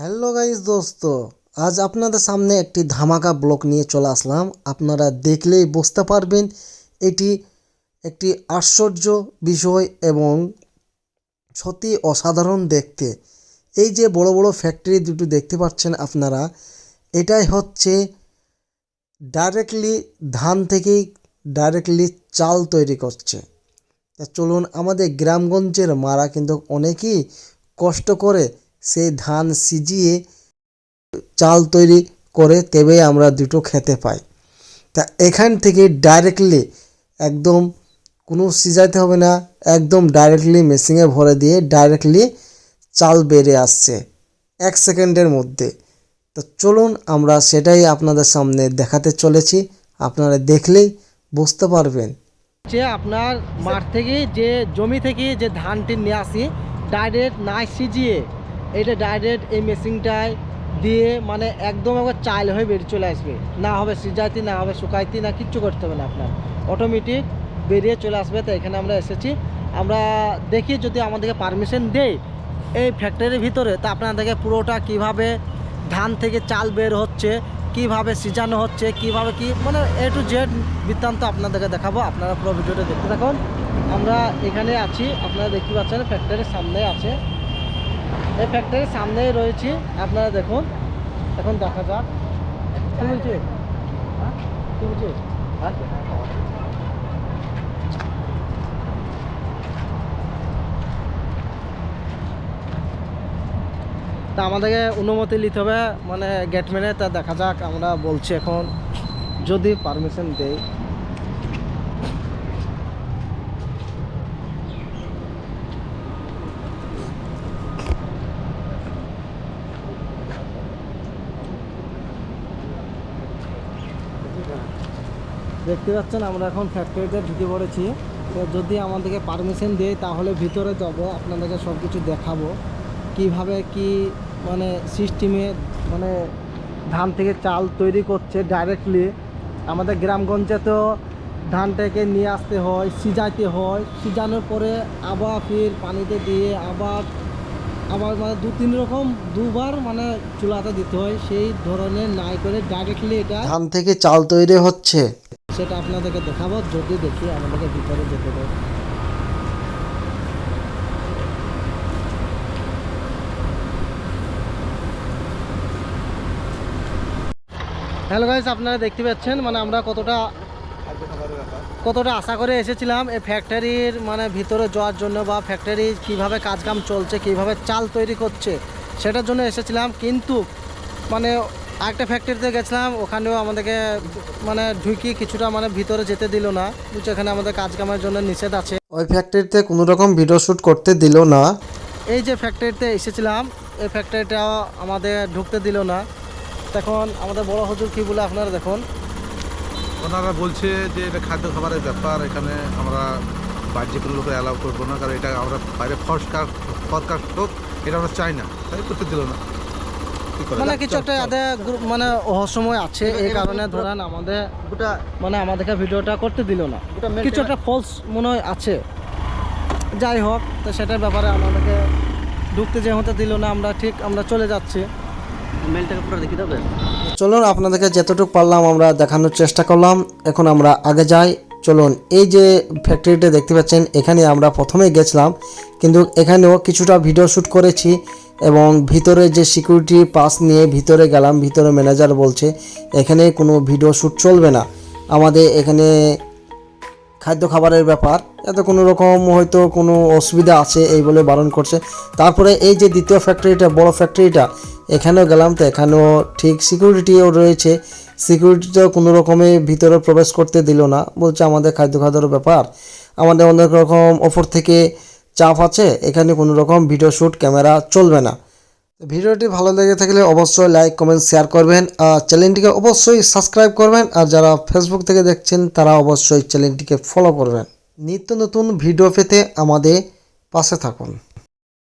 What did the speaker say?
Hello guys দোস্ত, আজ আপনাদের সামনে একটি ধামাকা ব্লক নিয়ে চলে আসলাম। আপনারা দেখলেই বুঝতে পারবেন এটি একটি আশ্চর্য বিষয় এবং সত্যি অসাধারণ দেখতে। এই যে বড় বড় ফ্যাক্টরি দুটো দেখতে পাচ্ছেন আপনারা, এটাই হচ্ছে ডাইরেক্টলি ধান থেকেই ডাইরেক্টলি চাল তৈরি করছে। চলুন আমাদের গ্রামগঞ্জের মারা কিন্তু অনেকেই কষ্ট করে সেই ধান সিজিয়ে চাল তৈরি করে তবে আমরা দুটো খেতে পাই। তা এখান থেকে ডাইরেক্টলি একদম কোনো সিজাইতে হবে না, একদম ডাইরেক্টলি মেশিনে ভরে দিয়ে ডাইরেক্টলি চাল বেড়ে আসছে এক সেকেন্ডের মধ্যে। তো চলুন আমরা সেটাই আপনাদের সামনে দেখাতে চলেছি, আপনারা দেখলেই বুঝতে পারবেন। যে আপনার মাঠ থেকে যে জমি থেকে যে ধানটি নিয়ে আসি ডাইরেক্ট না সিজিয়ে এটা ডাইরেক্ট এই মেশিনটায় দিয়ে মানে একদম একবার চাল হয়ে বেরিয়ে চলে আসবে। না হবে সিজাইতে, না হবে শুকাইতে, না কিচ্ছু করতে হবে না আপনার। অটোমেটিক বেরিয়ে চলে আসবে। তো এখানে আমরা এসেছি। আমরা দেখি যদি আমাদেরকে পারমিশন দেয় এই ফ্যাক্টরির ভিতরে, তা আপনাদেরকে পুরোটা কীভাবে ধান থেকে চাল বের হচ্ছে, কীভাবে সিজানো হচ্ছে, কীভাবে কি মানে এ টু জেড বৃত্তান্ত আপনাদেরকে দেখাবো। আপনারা পুরো ভিডিওটা দেখতে থাকুন। আমরা এখানে আছি। আপনারা দেখতে পাচ্ছেন ফ্যাক্টরির সামনে আছে। এই ফ্যাক্টরির সামনেই রয়েছি, আপনারা দেখুন। এখন দেখা যাক। কি বলছে? হ্যাঁ? কি হ্যাঁ? তা আমাদেরকে অনুমতি নিতে হবে মানে গেটম্যানে তা দেখা যাক, আমরা বলছি এখন, যদি পারমিশন দেয় দেখতে পাচ্ছেন, আমরা এখন ফ্যাক্টরিতে ঢুকে পড়েছি। তো যদি আমাদেরকে পারমিশন দেয়, তাহলে ভিতরে যাব, আপনাদেরকে সব কিছু দেখাবো। কীভাবে কি মানে সিস্টেমে মানে ধান থেকে চাল তৈরি করছে ডাইরেক্টলি আমাদের গ্রামগঞ্জে তো ধানটাকে নিয়ে আসতে হয়, সিজাইতে হয়। সিজানোর পরে আবার ফির পানিতে দিয়ে আবার আবার মানে দু তিন রকম, দুবার মানে চুলাতে দিতে হয়। সেই ধরনের নাই করে ডাইরেক্টলি এটা ধান থেকে চাল তৈরি হচ্ছে। সেটা আপনাদেরকে দেখাবো, যদি দেখি আমাদেরকে ভিতরে যেতে দেয়। হ্যালো গাইস আপনারা দেখতে পাচ্ছেন মানে আমরা কতটা কতটা আশা করে এসেছিলাম এই ফ্যাক্টরির মানে ভিতরে যাওয়ার জন্য বা ফ্যাক্টরি কীভাবে কাজকাম চলছে, কীভাবে চাল তৈরি করছে, সেটার জন্য এসেছিলাম। কিন্তু মানে আরেকটা ফ্যাক্টরিতে গেছিলাম ওখানেও আমাদেরকে মানে ঢুকি কিছুটা মানে ভিতরে যেতে দিল না। এখানে আমাদের কাজ কামের জন্য নিষেধ আছে। ওই ফ্যাক্টরিতে কোনো রকম ভিডিও শ্যুট করতে দিল না। এই যে ফ্যাক্টরিতে এসেছিলাম এই ফ্যাক্টরিটা আমাদের ঢুকতে দিল না। তখন আমাদের বড় হুজুর কি বলে আপনারা দেখুন। ওনারা বলছে যে এটা খাদ্য খাবারের ব্যাপার এখানে আমরা বাহ্যিক কোনো লোকে অ্যালাউ করব না কারণ এটা আমরা বাইরে ফরকার ফরকাস্ট হোক এটা আমরা চাই না। তাই করতে দিল না। মানে কিছু একটা এদের গ্রুপ মানে অসময় আছে এই কারণে ধরেন আমাদের গোটা মানে আমাদেরকে ভিডিওটা করতে দিল না। কিছু একটা ফলস মনে হয় আছে। যাই হোক তো সেটার ব্যাপারে আমাদেরকে ঢুকতে যে হতে দিল না আমরা ঠিক আমরা চলে যাচ্ছি। মেলটাকে পুরো দেখি চলুন আপনাদেরকে যতটুকু পারলাম আমরা দেখানোর চেষ্টা করলাম। এখন আমরা আগে যাই। চলুন এই যে ফ্যাক্টরিটা দেখতে পাচ্ছেন এখানে আমরা প্রথমে গেছিলাম। কিন্তু এখানেও কিছুটা ভিডিও শ্যুট করেছি। এবং ভিতরে যে সিকিউরিটি পাস নিয়ে ভিতরে গেলাম, ভিতরে ম্যানেজার বলছে, এখানে কোনো ভিডিও শ্যুট চলবে না। আমাদের এখানে খাদ্য খাবারের ব্যাপার, এতে কোনো রকম হয়তো কোনো অসুবিধা আছে এই বলে বারণ করছে। তারপরে এই যে দ্বিতীয় ফ্যাক্টরিটা বড় ফ্যাক্টরিটা এখানেও গেলাম তো এখানেও ঠিক সিকিউরিটিও রয়েছে। সিকিউরিটিতেও কোনো রকমে ভিতরে প্রবেশ করতে দিল না। বলছে আমাদের খাদ্য খাদ্যের ব্যাপার। আমাদের অনেক রকম ওপর থেকে চাপ আছে, এখানে কোনো রকম ভিডিও শ্যুট ক্যামেরা চলবে না। ভিডিওটি ভালো লেগে থাকলে অবশ্যই লাইক কমেন্ট শেয়ার করবেন। আর চ্যানেলটিকে অবশ্যই সাবস্ক্রাইব করবেন। আর যারা ফেসবুক থেকে দেখছেন, তারা অবশ্যই চ্যানেলটিকে ফলো করবেন। নিত্য নতুন ভিডিও পেতে আমাদের পাশে থাকুন।